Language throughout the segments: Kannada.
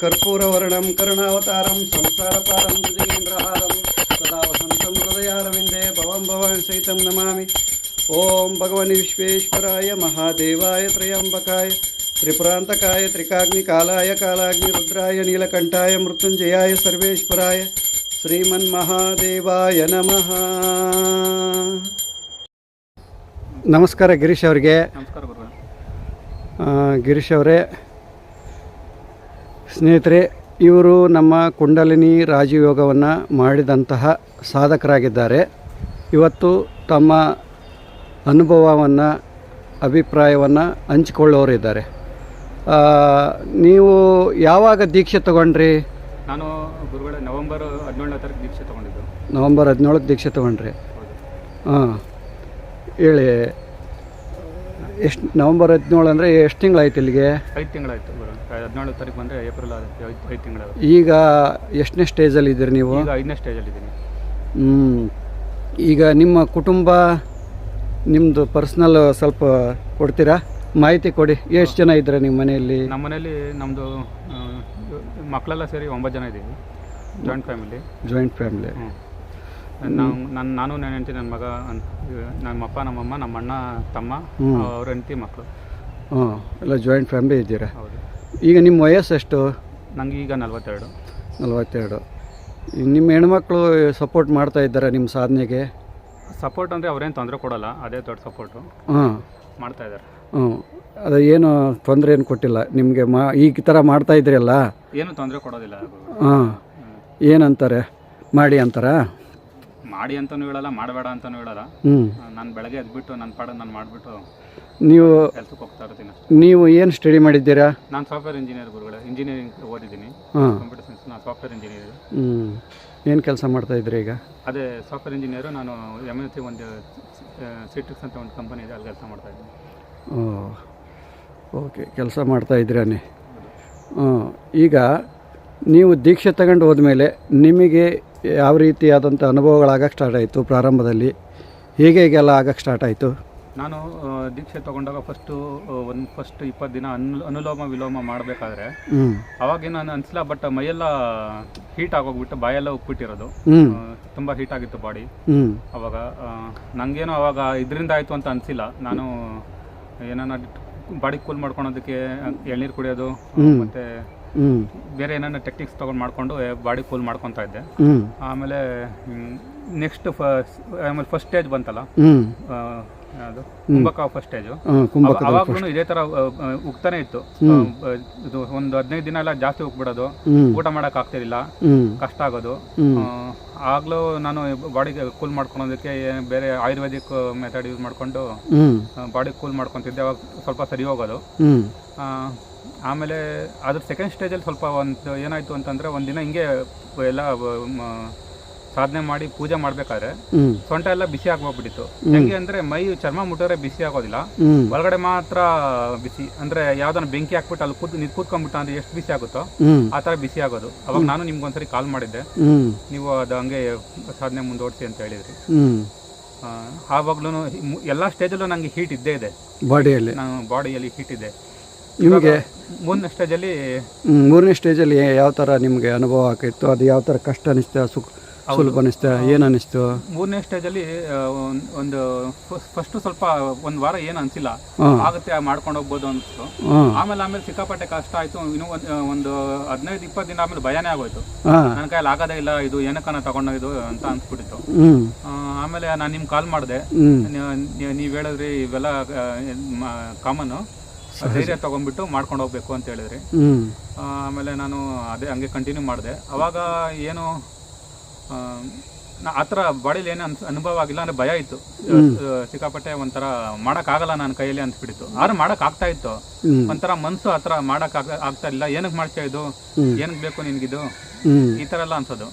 కర్పూరవర్ణం కరుణావతారం సంసారపారం హృదయేంద్రహారం సదా వసంతం హృదయారవిందే భవం భవాన్ సైతం నమామి. ఓం భగవని విశ్వేశ్వరాయ మహాదేవాయ త్రయంబకాయ. ಮಹಾದೇವಾಯ ತ್ರಿಕಾಗ್ನಿ ಕಾಲಾಯ ಕಾಲಾಗ್ನಿ ರುದ್ರಾಯ ನೀಲಕಂಠಾಯ ಮೃತ್ಯುಂಜಯಾಯ ಸರ್ವೇಶ್ವರಾಯ ಶ್ರೀಮನ್ ಮಹಾದೇವಾಯ ನಮಃ. ನಮಸ್ಕಾರ ಗಿರೀಶ್ ಅವರಿಗೆ. ನಮಸ್ಕಾರ ಗಿರೀಶ್ ಅವರೇ ಸ್ನೇಹಿತರೆ ಇವರು ನಮ್ಮ ಕುಂಡಲಿನಿ ರಾಜಯೋಗವನ್ನು ಮಾಡಿದಂತಹ ಸಾಧಕರಾಗಿದ್ದಾರೆ. ಇವತ್ತು ತಮ್ಮ ಅನುಭವವನ್ನು ಅಭಿಪ್ರಾಯವನ್ನು ಹಂಚಿಕೊಳ್ಳೋರಿದ್ದಾರೆ. ಆ, ನೀವು ಯಾವಾಗ ದೀಕ್ಷೆ ತಗೊಂಡ್ರಿ? ನಾನು ಗುರುಗಳ ನವೆಂಬರ್ ಹದಿನೇಳನೇ ತಾರೀಕು ದೀಕ್ಷೆ ತಗೊಂಡಿದ್ದು. ನವಂಬರ್ ಹದಿನೇಳಕ್ಕೆ ದೀಕ್ಷೆ ತಗೊಂಡ್ರಿ. ಹಾಂ. ಹೇಳಿ ಎಷ್ಟು ನವಂಬರ್ ಹದಿನೇಳು ಅಂದರೆ ಎಷ್ಟು ತಿಂಗಳಾಯ್ತು ಇಲ್ಲಿಗೆ? ಐದು ತಿಂಗಳಾಯ್ತು ಗುರು. ಹದಿನೇಳು ತಾರೀಕು ಬಂದರೆ ಏಪ್ರಿಲ್ ಐದು ಐದು ತಿಂಗಳಾಗುತ್ತೆ ಈಗ ಎಷ್ಟನೇ ಸ್ಟೇಜಲ್ಲಿ ಇದ್ದೀರಿ ನೀವು? ಈಗ ಸ್ಟೇಜಲ್ಲಿ ಸ್ಟೇಜಲ್ಲಿದ್ದೀನಿ ಹ್ಞೂ ಈಗ ನಿಮ್ಮ ಕುಟುಂಬ ನಿಮ್ಮದು ಪರ್ಸ್ನಲ್ ಸ್ವಲ್ಪ ಕೊಡ್ತೀರಾ? ಮಾಹಿತಿ ಕೊಡಿ ಎಷ್ಟು ಜನ ಇದ್ದಾರೆ ನಿಮ್ಮ ಮನೆಯಲ್ಲಿ? ನಮ್ಮ ಮನೆಯಲ್ಲಿ ನಮ್ಮದು ಮಕ್ಕಳೆಲ್ಲ ಸೇರಿ ಒಂಬತ್ತು ಜನ ಇದ್ದೀವಿ ಜಾಯಿಂಟ್ ಫ್ಯಾಮಿಲಿ ಜಾಯಿಂಟ್ ಫ್ಯಾಮಿಲಿ ಹ್ಞೂ ನಾವು ನನ್ನ ನಾನು ನನ್ನ ಹೆಂಡತಿ ನನ್ನ ಮಗ ನಮ್ಮಪ್ಪ ನಮ್ಮ ಅಪ್ಪ ನಮ್ಮಮ್ಮ ನಮ್ಮ ಅಣ್ಣ ತಮ್ಮ. ಅವ್ರ ಹೆಂಡತಿ ಮಕ್ಕಳು ಹಾಂ ಎಲ್ಲ ಜಾಯಿಂಟ್ ಫ್ಯಾಮಿಲಿ ಇದ್ದೀರಾ? ಹೌದು. ಈಗ ನಿಮ್ಮ ವಯಸ್ಸು ಎಷ್ಟು? ನನಗೆ ಈಗ ನಲ್ವತ್ತೆರಡು. ನಲ್ವತ್ತೆರಡು. ನಿಮ್ಮ ಹೆಣ್ಮಕ್ಳು ಸಪೋರ್ಟ್ ಮಾಡ್ತಾ ಇದ್ದಾರೆ ನಿಮ್ಮ ಸಾಧನೆಗೆ? ಸಪೋರ್ಟ್ ಅಂದರೆ ಅವ್ರೇನು ತೊಂದರೆ ಕೊಡಲ್ಲ ಅದೇ ದೊಡ್ಡ ಸಪೋರ್ಟು. ಹಾಂ ಮಾಡ್ತಾ ಇದ್ದಾರೆ ಹ್ಞೂ ಅದು ಏನು ತೊಂದರೆ ಏನು ಕೊಟ್ಟಿಲ್ಲ. ನಿಮಗೆ ಮಾ ಈ ಥರ ಮಾಡ್ತಾ ಇದ್ರಲ್ಲ ಏನು ತೊಂದರೆ ಕೊಡೋದಿಲ್ಲ. ಹಾಂ. ಏನಂತಾರೆ? ಮಾಡಿ ಅಂತಾರ? ಮಾಡಿ ಅಂತಲೂ ಹೇಳಲ್ಲ ಮಾಡಬೇಡ ಅಂತಲೂ ಹೇಳಲ್ಲ. ಹ್ಞೂ ನಾನು ಬೆಳಗ್ಗೆ ಎದ್ಬಿಟ್ಟು ನನ್ನ ಪಾಡ ನಾನು ಮಾಡಿಬಿಟ್ಟು ನೀವು ಕೆಲ್ಸಕ್ಕೆ ಹೋಗ್ತಾ ಇರ್ತೀನಿ. ನೀವು ಏನು ಸ್ಟಡಿ ಮಾಡಿದ್ದೀರಾ? ನಾನು ಸಾಫ್ಟ್ವೇರ್ ಇಂಜಿನಿಯರ್ ಗುರುಗಳೇ. ಇಂಜಿನಿಯರಿಂಗ್ ಓದಿದ್ದೀನಿ. ಹಾಂ. ಕಂಪ್ಯೂಟರ್ ಸೈನ್ಸ್ ನಾನು ಸಾಫ್ಟ್ವೇರ್ ಇಂಜಿನಿಯರ್ ಹ್ಞೂ ಏನು ಕೆಲಸ ಮಾಡ್ತಾ ಇದ್ರಿ ಈಗ? ಅದೇ ಸಾಫ್ಟ್ವೇರ್ ಇಂಜಿನಿಯರು ನಾನು ಎಂ ಎನ್ ಸಿ ಒಂದು ಸಿಟ್ರಿಕ್ಸ್ ಅಂತ ಒಂದು ಕಂಪನಿ ಇದೆ ಅಲ್ಲಿ ಕೆಲಸ ಮಾಡ್ತಾ ಇದ್ದೀನಿ. ಓ ಓಕೆ ಕೆಲಸ ಮಾಡ್ತಾ ಇದ್ದೀರಾನೆ ಹಾಂ ಈಗ ನೀವು ದೀಕ್ಷೆ ತಗೊಂಡು ಹೋದ್ಮೇಲೆ ನಿಮಗೆ ಯಾವ ರೀತಿಯಾದಂಥ ಅನುಭವಗಳಾಗಕ್ಕೆ ಸ್ಟಾರ್ಟ್ ಆಯಿತು ಪ್ರಾರಂಭದಲ್ಲಿ? ಹೇಗೆ ಹೀಗೆಲ್ಲ ಆಗಕ್ಕೆ ಸ್ಟಾರ್ಟ್ ಆಯಿತು? ನಾನು ದೀಕ್ಷೆ ತಗೊಂಡಾಗ ಫಸ್ಟು ಒಂದು ಫಸ್ಟ್ ಇಪ್ಪತ್ತು ದಿನ ಅನು ಅನುಲೋಮ ವಿಲೋಮ ಮಾಡಬೇಕಾದ್ರೆ ಅವಾಗ ನಾನು ಅನಿಸಲ ಬಟ್ ಮೈಯೆಲ್ಲ ಹೀಟ್ ಆಗೋಗ್ಬಿಟ್ಟು ಬಾಯೆಲ್ಲ ಉಪ್ಪಿಟ್ಟಿರೋದು. ತುಂಬಾ ತುಂಬ ಹೀಟ್ ಆಗಿತ್ತು ಬಾಡಿ ಅವಾಗ ನಂಗೇನು ಅವಾಗ ಇದರಿಂದ ಆಯ್ತು ಅಂತ ಅನ್ಸಿಲ್ಲ. ನಾನು ಏನಾನ ಬಾಡಿ ಕೂಲ್ ಮಾಡ್ಕೊಳೋದಕ್ಕೆ ಎಳ್ನೀರು ಕುಡಿಯೋದು ಮತ್ತೆ ಬೇರೆ ಏನಾನ ಟೆಕ್ನಿಕ್ಸ್ ತೊಗೊಂಡು ಮಾಡ್ಕೊಂಡು ಬಾಡಿ ಕೂಲ್ ಮಾಡ್ಕೊತಾ ಇದ್ದೆ. ಆಮೇಲೆ ನೆಕ್ಸ್ಟ್ ಆಮೇಲೆ ಫಸ್ಟ್ ಸ್ಟೇಜ್ ಬಂತಲ್ಲ? ಅದು ಕುಂಭಕ ಫಸ್ಟ್ ಸ್ಟೇಜು. ಅವಾಗ್ಲೂ ಇದೇ ಆ, ಉಗ್ತಾನೆ ಇತ್ತು. ಇದು ಒಂದು ಹದಿನೈದು ದಿನ ಎಲ್ಲ ಜಾಸ್ತಿ ಹೋಗ್ಬಿಡೋದು ಊಟ ಮಾಡಕ್ ಆಗ್ತಿರ್ಲಿಲ್ಲ. ಕಷ್ಟ ಆಗೋದು. ಆಗ್ಲೂ ನಾನು ಬಾಡಿಗೆ ಕೂಲ್ ಮಾಡ್ಕೊಳೋದಕ್ಕೆ ಬೇರೆ ಆಯುರ್ವೇದಿಕ್ ಮೆಥಡ್ ಯೂಸ್ ಮಾಡ್ಕೊಂಡು ಬಾಡಿ ಕೂಲ್ ಮಾಡ್ಕೊಂತಿದ್ದೆ. ಅವಾಗ ಸ್ವಲ್ಪ ಸರಿ ಹೋಗೋದು. ಆ, ಆಮೇಲೆ ಅದ್ರ ಸೆಕೆಂಡ್ ಸ್ಟೇಜಲ್ಲಿ ಸ್ವಲ್ಪ ಒಂದು ಏನಾಯ್ತು ಅಂತಂದ್ರೆ ಒಂದಿನ ಹಿಂಗೆ ಎಲ್ಲ ಸಾಧನೆ ಮಾಡಿ ಪೂಜೆ ಮಾಡ್ಬೇಕಾದ್ರೆ ಸೊಂಟ ಎಲ್ಲ ಬಿಸಿ ಆಗೋಗ್ಬಿಟ್ಟಿತ್ತು ಹೆಂಗೆ ಅಂದ್ರೆ ಮೈ ಚರ್ಮ ಮುಟ್ಟೋರೆ ಬಿಸಿ ಆಗೋದಿಲ್ಲ. ಒಳಗಡೆ ಮಾತ್ರ ಬಿಸಿ ಅಂದ್ರೆ ಯಾವ್ದಾನ ಬೆಂಕಿ ಹಾಕ್ಬಿಟ್ಟು ಅಲ್ಲಿ ಕೂತ್ ನಿಂತ್ ಕೂತ್ಕೊಂಡ್ಬಿಟ್ಟ ಅಂದ್ರೆ ಎಷ್ಟು ಬಿಸಿ ಆಗುತ್ತೋ ಆತರ ಆ ಬಿಸಿ ಆಗೋದು. ಅವಾಗ ನಾನು ನಿಮ್ಗೆ ಒಂದ್ಸರಿ ಕಾಲ್ ಮಾಡಿದ್ದೆ. ನೀವು ಅದು ಹಂಗೆ ಸಾಧನೆ ಮುಂದುವರಿಸಿ ಅಂತ ಹೇಳಿದ್ರಿ. ಆವಾಗ್ಲೂ ಎಲ್ಲಾ ಸ್ಟೇಜಲ್ಲೂ ನಂಗೆ ಹೀಟ್ ಇದ್ದೇ ಇದೆ. ಬಾಡಿಯಲ್ಲಿ ನಾನು ಬಾಡಿಯಲ್ಲಿ ಹೀಟ್ ಇದೆ. ನಿಮಗೆ? ಮೂರನೇ ಸ್ಟೇಜಲ್ಲಿ ಮೂರನೇ ಸ್ಟೇಜಲ್ಲಿ ಯಾವ ಥರ ನಿಮಗೆ ಅನುಭವ ಆಗಿತ್ತು ಅದು ಯಾವ ಥರ ಕಷ್ಟ ಅನಿಸ್ತಾ ಸುಖ ಸುಲಭ ಅನಿಸ್ತಾ ಏನು ಅನಿಸ್ತು ಮೂರನೇ ಸ್ಟೇಜಲ್ಲಿ ಒಂದು ಫಸ್ಟ್ ಸ್ವಲ್ಪ ಒಂದು ವಾರ ಏನು ಅನ್ಸಿಲ್ಲ. ಆಗತ್ತೆ ಮಾಡ್ಕೊಂಡು ಹೋಗ್ಬೋದು ಅನಿಸ್ತು. ಆಮೇಲೆ ಆಮೇಲೆ ಸಿಕ್ಕಾಪಟ್ಟೆ ಕಷ್ಟ ಆಯ್ತು. ಇನ್ನು ಒಂದು ಒಂದು ಹದಿನೈದು ಇಪ್ಪತ್ತು ದಿನ ಆಮೇಲೆ ಭಯನೇ ಆಗೋಯ್ತು. ನನ್ನ ಕೈಯಲ್ಲಿ ಆಗೋದೇ ಇಲ್ಲ ಇದು ಏನಕ್ಕನ ತಗೊಂಡೋಗಿದ್ದು ಅಂತ ಅನ್ಸ್ಬಿಟ್ಟಿತ್ತು. ಆ, ಆಮೇಲೆ ನಾನು ನಿಮ್ಗೆ ಕಾಲ್ ಮಾಡಿದೆ. ನೀವ್ ನೀವು ಹೇಳಿದ್ರಿ ಇವೆಲ್ಲ ಕಾಮನ್ ಧೈರ್ಯ ತಗೊಂಡ್ಬಿಟ್ಟು ಮಾಡ್ಕೊಂಡು ಹೋಗ್ಬೇಕು ಅಂತ ಹೇಳಿದ್ರಿ. ಆ, ಆಮೇಲೆ ನಾನು ಅದೇ ಹಂಗೆ ಕಂಟಿನ್ಯೂ ಮಾಡಿದೆ. ಅವಾಗ ಏನು ಆ, ಥರ ಬಾಡಿಲಿ ಏನು ಅನ್ಸ್ ಅನುಭವ ಆಗಿಲ್ಲ ಅಂದ್ರೆ ಭಯ ಇತ್ತು. ಸಿಕ್ಕಾಪಟ್ಟೆ ಒಂಥರ ಮಾಡೋಕ್ಕಾಗಲ್ಲ ನನ್ನ ಕೈಯಲ್ಲಿ ಅನ್ಸ್ಬಿಟ್ಟಿತ್ತು. ಆದ್ರೆ ಮಾಡಕ್ ಆಗ್ತಾ ಇತ್ತು ಒಂಥರ ಮನಸ್ಸು ಆ ಥರ ಮಾಡೋಕೆ ಆಗ್ತಾ ಇಲ್ಲ ಏನಕ್ಕೆ ಮಾಡ್ತಾ ಇದು. ಏನಕ್ಕೆ ಬೇಕು ನಿನಗಿದು ಈ ಥರ ಎಲ್ಲ ಅನ್ಸೋದು.